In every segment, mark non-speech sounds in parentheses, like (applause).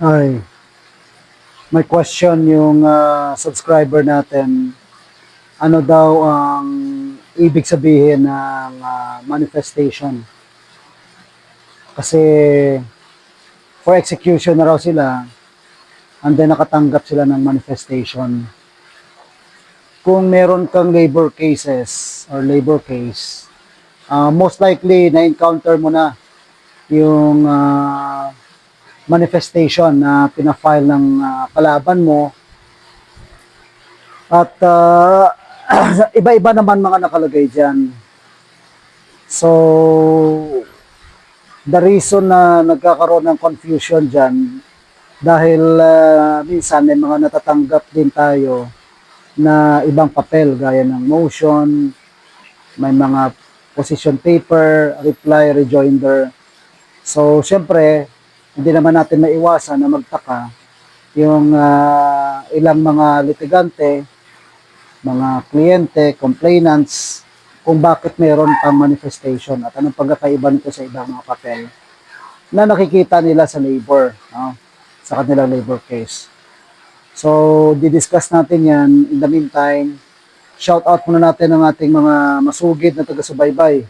Ay, may question yung ah, subscriber natin. Ano daw ang ibig sabihin ng ah, manifestation? Kasi for execution na raw sila, and then nakatanggap sila ng manifestation. Kung meron kang labor cases or labor case, ah, most likely na-encounter mo na yung ah, manifestation na pinafile ng ah, kalaban mo. At ah, (clears throat) iba-iba naman mga nakalagay dyan. So, the reason na nagkakaroon ng confusion dyan, dahil ah, minsan may mga natatanggap din tayo na ibang papel gaya ng motion, may mga position paper, reply, rejoinder. So, syempre, hindi naman natin maiwasan na magtaka yung ah, ilang mga litigante, mga kliyente, complainants, kung bakit mayroon pang manifestation at anong pagkakaiba nito sa ibang mga papel na nakikita nila sa labor, no? sa kanilang labor case. So, didiscuss natin yan. In the meantime, shout out muna natin ang ating mga masugid na taga-subaybay,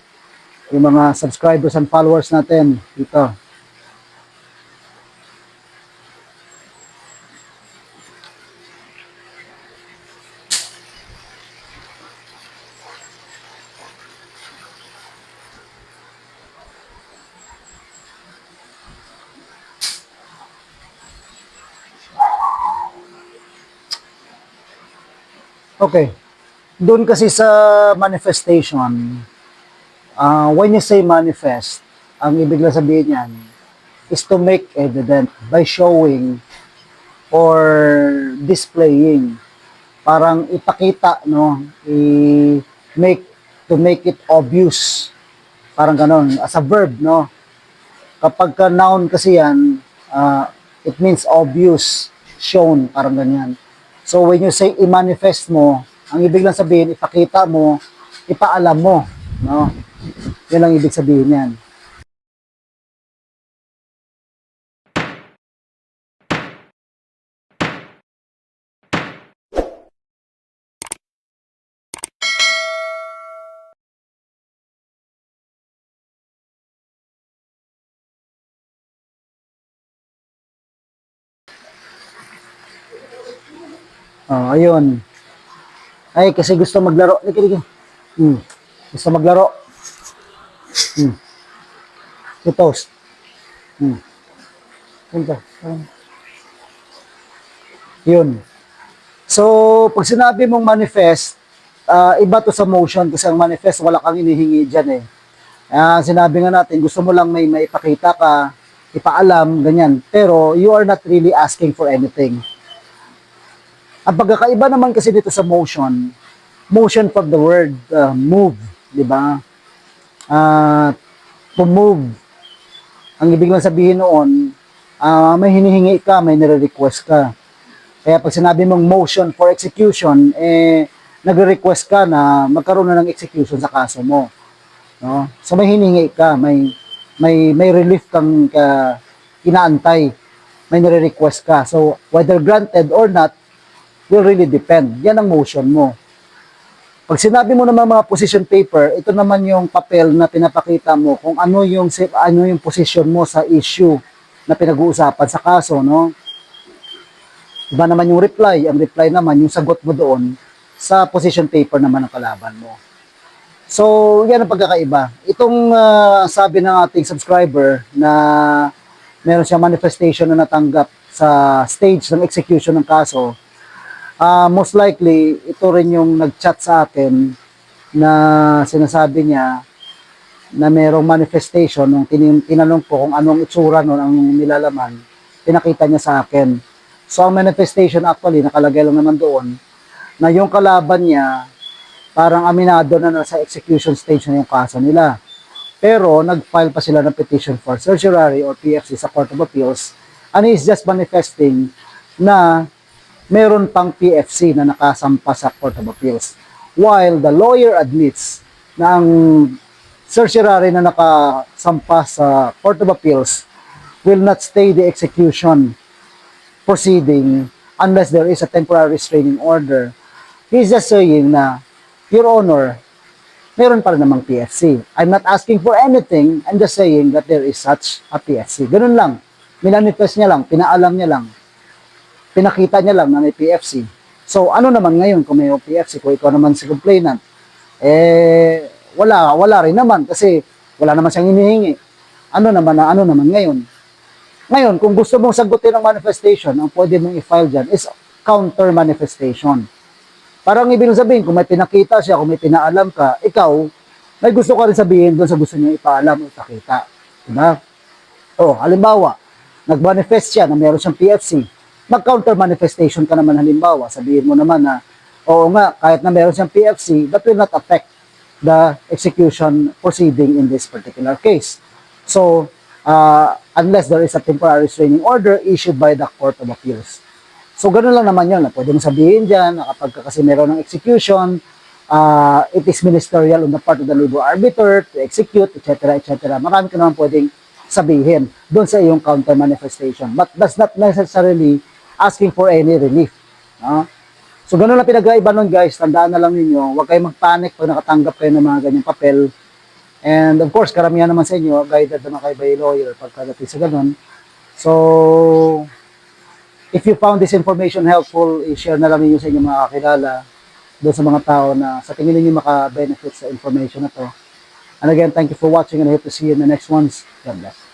yung mga subscribers and followers natin dito. Okay. Doon kasi sa manifestation, uh, when you say manifest, ang ibig na sabihin niyan is to make evident by showing or displaying. Parang ipakita, no? I-make, to make it obvious. Parang ganon. As a verb, no? Kapag ka noun kasi yan, uh, it means obvious, shown, parang ganyan. So when you say i-manifest mo, ang ibig lang sabihin, ipakita mo, ipaalam mo, no? Yan ang ibig sabihin yan. Oh, ayun. Ay, kasi gusto maglaro. Liki, liki. Hmm. Gusto maglaro. Hmm. Si Toast. Hmm. Punta. Ayun. Yun. So, pag sinabi mong manifest, ah, iba to sa motion kasi ang manifest wala kang inihingi dyan eh. Ah, sinabi nga natin, gusto mo lang may maipakita ka, ipaalam, ganyan. Pero you are not really asking for anything. Ang pagkakaiba naman kasi dito sa motion, motion from the word uh, move, di ba? Uh, to move. Ang ibig lang sabihin noon, uh, may hinihingi ka, may nire-request ka. Kaya pag sinabi mong motion for execution, eh, nagre-request ka na magkaroon na ng execution sa kaso mo. No? So may hinihingi ka, may may may relief kang ka, inaantay, may nire-request ka. So whether granted or not, will really depend. Yan ang motion mo. Pag sinabi mo naman mga position paper, ito naman yung papel na pinapakita mo kung ano yung ano yung position mo sa issue na pinag-uusapan sa kaso, no? Iba naman yung reply. Ang reply naman yung sagot mo doon sa position paper naman ng kalaban mo. So, yan ang pagkakaiba. Itong ah, sabi ng ating subscriber na meron siyang manifestation na natanggap sa stage ng execution ng kaso, Ah, most likely, ito rin yung nag-chat sa akin na sinasabi niya na merong manifestation nung tin- tinanong ko kung anong itsura nun ang nilalaman, pinakita niya sa akin. So, ang manifestation actually, nakalagay lang naman doon, na yung kalaban niya, parang aminado na nasa execution stage na yung kaso nila. Pero, nag-file pa sila ng petition for certiorari or PFC sa Court of Appeals, and he is just manifesting na meron pang PFC na nakasampa sa Court of Appeals. While the lawyer admits na ang certiorari na nakasampa sa Court of Appeals will not stay the execution proceeding unless there is a temporary restraining order. He's just saying na, Your Honor, meron pa rin namang PFC. I'm not asking for anything. I'm just saying that there is such a PFC. Ganun lang. Minanifest niya lang, pinaalam niya lang, pinakita niya lang na may PFC. So, ano naman ngayon kung may PFC, kung ikaw naman si complainant, eh, wala, wala rin naman kasi wala naman siyang hinihingi. Ano naman na ano naman ngayon? Ngayon, kung gusto mong sagutin ang manifestation, ang pwede mong i-file dyan is counter manifestation. Parang ibig sabihin, kung may pinakita siya, kung may pinaalam ka, ikaw, may gusto ka rin sabihin doon sa gusto niya ipaalam o ipakita. Diba? O, halimbawa, nag-manifest siya na meron siyang PFC, mag-counter manifestation ka naman halimbawa, sabihin mo naman na, oo nga, kahit na meron siyang PFC, that will not affect the execution proceeding in this particular case. So, uh, unless there is a temporary restraining order issued by the Court of Appeals. So, ganun lang naman yun. Pwede mo sabihin dyan, na kapag ka kasi meron ng execution, uh, it is ministerial on the part of the labor arbiter to execute, etc., etc. Marami ka naman pwedeng sabihin doon sa iyong counter manifestation. But that's not necessarily asking for any relief. No? So, ganun lang pinag-aiba nun guys. Tandaan na lang ninyo, huwag kayong magpanic pag nakatanggap kayo ng mga ganyang papel. And of course, karamihan naman sa inyo, guided naman kayo by lawyer pagkadating sa ganun. So, if you found this information helpful, i-share na lang ninyo sa inyong mga kakilala doon sa mga tao na sa tingin ninyo maka-benefit sa information na to. And again, thank you for watching and I hope to see you in the next ones. God bless.